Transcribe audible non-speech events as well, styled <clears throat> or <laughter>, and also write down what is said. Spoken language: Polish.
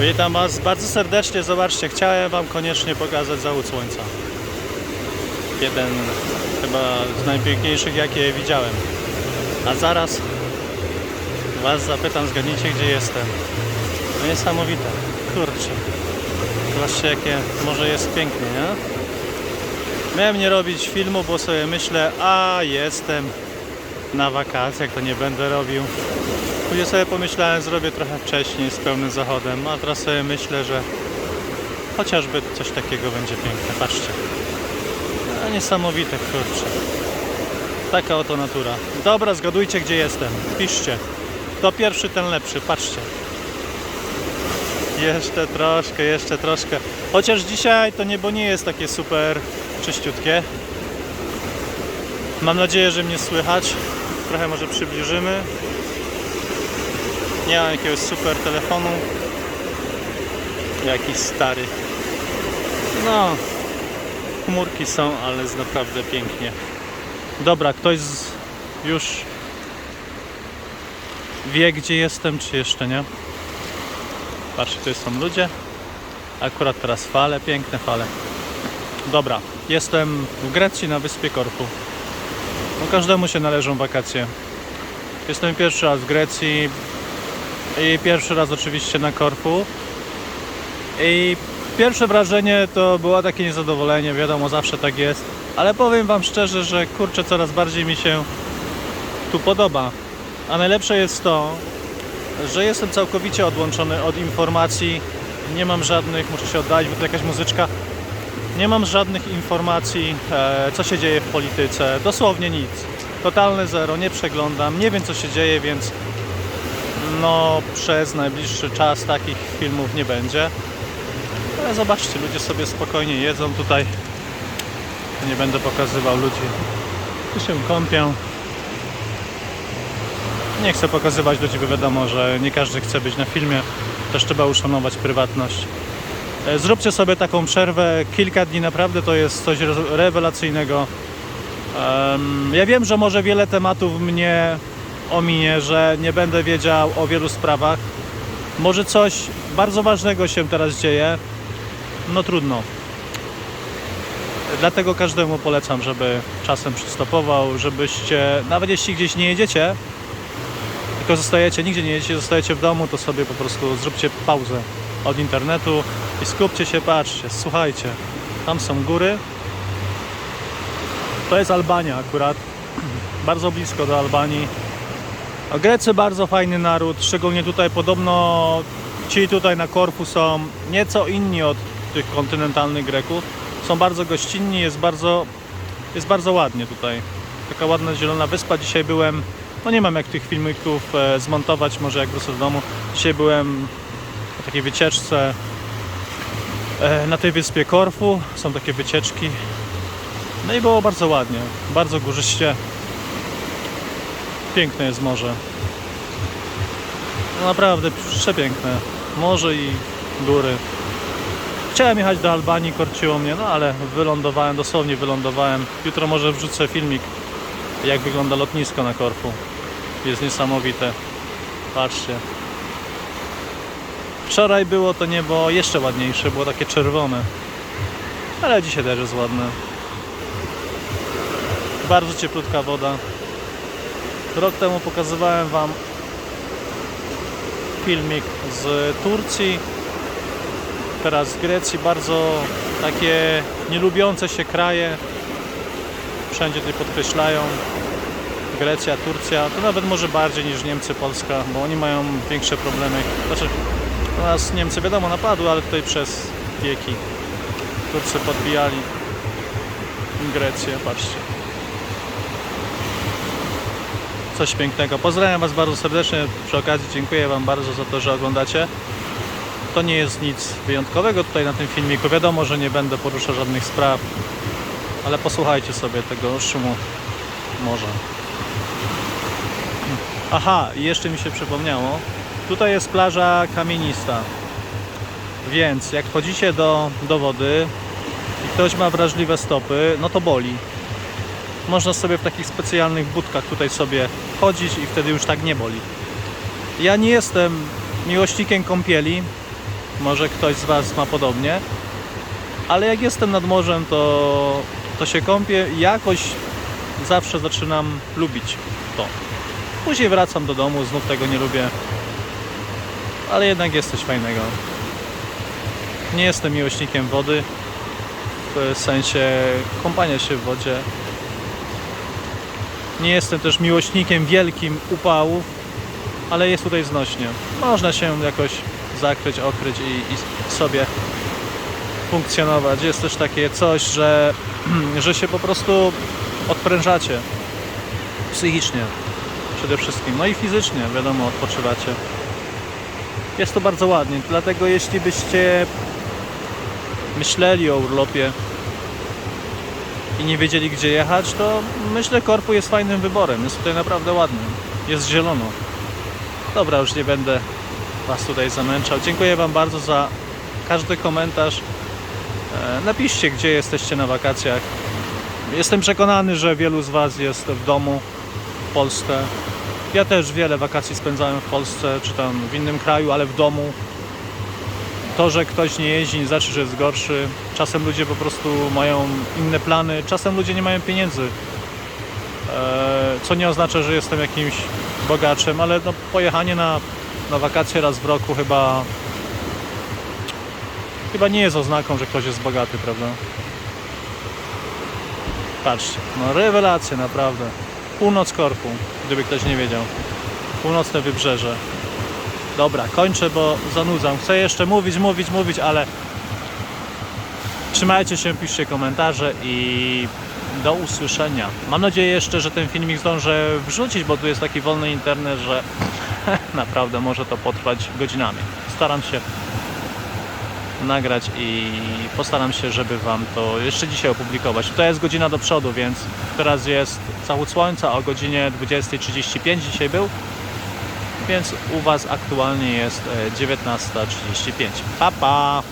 Witam Was bardzo serdecznie. Zobaczcie, chciałem Wam koniecznie pokazać zachód słońca. Jeden chyba z najpiękniejszych, jakie widziałem. A zaraz Was zapytam, zgadnijcie, gdzie jestem. Niesamowite. Kurczę. Zobaczcie, jakie może jest pięknie, nie? Miałem nie robić filmu, bo sobie myślę, a jestem na wakacjach, to nie będę robił. Później sobie pomyślałem, zrobię trochę wcześniej z pełnym zachodem, a teraz sobie myślę, że chociażby coś takiego będzie piękne. Patrzcie. No, niesamowite, kurczę. Taka oto natura. Dobra, zgadujcie gdzie jestem. Piszcie. To pierwszy, ten lepszy. Patrzcie. Jeszcze troszkę, jeszcze troszkę. Chociaż dzisiaj to niebo nie jest takie super czyściutkie. Mam nadzieję, że mnie słychać. Trochę może przybliżymy. Nie mam jakiegoś super telefonu. Jakiś stary. No, chmurki są, ale jest naprawdę pięknie. Dobra, ktoś z, już wie, gdzie jestem, czy jeszcze nie? Patrzcie, tu są ludzie. Akurat teraz fale, piękne fale. Dobra, jestem w Grecji na wyspie Korfu. No każdemu się należą wakacje. Jestem pierwszy raz w Grecji i pierwszy raz oczywiście na Korfu. I pierwsze wrażenie to było takie niezadowolenie, wiadomo, zawsze tak jest. Ale powiem Wam szczerze, że kurczę, coraz bardziej mi się tu podoba. A najlepsze jest to, że jestem całkowicie odłączony od informacji. Nie mam żadnych, muszę się oddalić, bo to jakaś muzyczka. Nie mam żadnych informacji, e, co się dzieje w polityce. Dosłownie nic. Totalne zero, nie przeglądam, nie wiem co się dzieje, więc no przez najbliższy czas takich filmów nie będzie. Ale zobaczcie, ludzie sobie spokojnie jedzą tutaj. Nie będę pokazywał ludzi. Tu się kąpią. Nie chcę pokazywać ludzi, bo wiadomo, że nie każdy chce być na filmie. Też trzeba uszanować prywatność. E, Zróbcie sobie taką przerwę. Kilka dni naprawdę to jest coś re- rewelacyjnego. Ja wiem, że może wiele tematów mnie ominie, że nie będę wiedział o wielu sprawach. Może coś bardzo ważnego się teraz dzieje. No trudno. Dlatego każdemu polecam, żeby czasem przystopował, żebyście, nawet jeśli gdzieś nie jedziecie, tylko zostajecie, nigdzie nie jedziecie, zostajecie w domu, to sobie po prostu zróbcie pauzę od internetu i skupcie się, patrzcie, słuchajcie, tam są góry. To jest Albania akurat, <clears throat> bardzo blisko do Albanii. Grecy bardzo fajny naród, szczególnie tutaj podobno ci tutaj na Korfu są nieco inni od tych kontynentalnych Greków. Są bardzo gościnni, jest bardzo, jest bardzo ładnie tutaj. Taka ładna zielona wyspa. Dzisiaj byłem, no nie mam jak tych filmików e, zmontować, może jak wrócę do domu. Dzisiaj byłem na takiej wycieczce e, na tej wyspie Korfu. Są takie wycieczki. No i było bardzo ładnie, bardzo górzyście. Piękne jest morze. No naprawdę przepiękne. Morze i góry. Chciałem jechać do Albanii, korciło mnie, no ale wylądowałem, dosłownie wylądowałem. Jutro może wrzucę filmik, jak wygląda lotnisko na Korfu. Jest niesamowite. Patrzcie. Wczoraj było to niebo jeszcze ładniejsze, było takie czerwone. Ale dzisiaj też jest ładne. Bardzo cieplutka woda. Rok temu pokazywałem Wam filmik z Turcji, teraz z Grecji. Bardzo takie nielubiące się kraje. Wszędzie tutaj podkreślają. Grecja, Turcja, to nawet może bardziej niż Niemcy, Polska, bo oni mają większe problemy. Znaczy, u nas Niemcy wiadomo napadły, ale tutaj przez wieki Turcy podbijali Grecję, patrzcie. Coś pięknego. Pozdrawiam Was bardzo serdecznie. Przy okazji dziękuję Wam bardzo za to, że oglądacie. To nie jest nic wyjątkowego tutaj na tym filmiku. Wiadomo, że nie będę poruszał żadnych spraw, ale posłuchajcie sobie tego szumu morza. Aha, i jeszcze mi się przypomniało. Tutaj jest plaża kamienista. Więc jak wchodzicie do, do wody i ktoś ma wrażliwe stopy, no to boli. Można sobie w takich specjalnych budkach tutaj sobie chodzić i wtedy już tak nie boli. Ja nie jestem miłośnikiem kąpieli, Może ktoś z Was ma podobnie. Ale jak jestem nad morzem, to, to się kąpię i jakoś zawsze zaczynam lubić to. Później wracam do domu, znów tego nie lubię. Ale jednak jest coś fajnego. Nie jestem miłośnikiem wody, w sensie kąpania się w wodzie. Nie jestem też miłośnikiem wielkim upałów, ale jest tutaj znośnie. Można się jakoś zakryć, okryć i, i sobie funkcjonować. Jest też takie coś, że, <clears throat> że się po prostu odprężacie psychicznie przede wszystkim, no i fizycznie, wiadomo, odpoczywacie. Jest to bardzo ładnie, dlatego jeśli byście myśleli o urlopie i nie wiedzieli gdzie jechać, to myślę Korpu jest fajnym wyborem. Jest tutaj naprawdę ładny. Jest zielono. Dobra, już nie będę Was tutaj zamęczał. Dziękuję Wam bardzo za każdy komentarz. E, Napiszcie, gdzie jesteście na wakacjach. Jestem przekonany, że wielu z Was jest w domu w Polsce. Ja też wiele wakacji spędzałem w Polsce, czy tam w innym kraju, ale w domu. To, że ktoś nie jeździ, nie znaczy, że jest gorszy. Czasem ludzie po prostu mają inne plany, czasem ludzie nie mają pieniędzy. E, Co nie oznacza, że jestem jakimś bogaczem, ale no, pojechanie na, na wakacje raz w roku chyba chyba nie jest oznaką, że ktoś jest bogaty, prawda? Patrzcie, no rewelacja naprawdę. Północ Korfu, gdyby ktoś nie wiedział. Północne wybrzeże. Dobra, kończę, bo zanudzam. Chcę jeszcze mówić, mówić, mówić, ale trzymajcie się, piszcie komentarze i do usłyszenia. Mam nadzieję jeszcze, że ten filmik zdążę wrzucić, bo tu jest taki wolny internet, że <laughs> naprawdę może to potrwać godzinami. Staram się nagrać i postaram się, żeby Wam to jeszcze dzisiaj opublikować. To jest godzina do przodu, więc teraz jest zachód słońca o godzinie 20.35 dzisiaj był, więc u Was aktualnie jest e, 19.35. Pa, pa!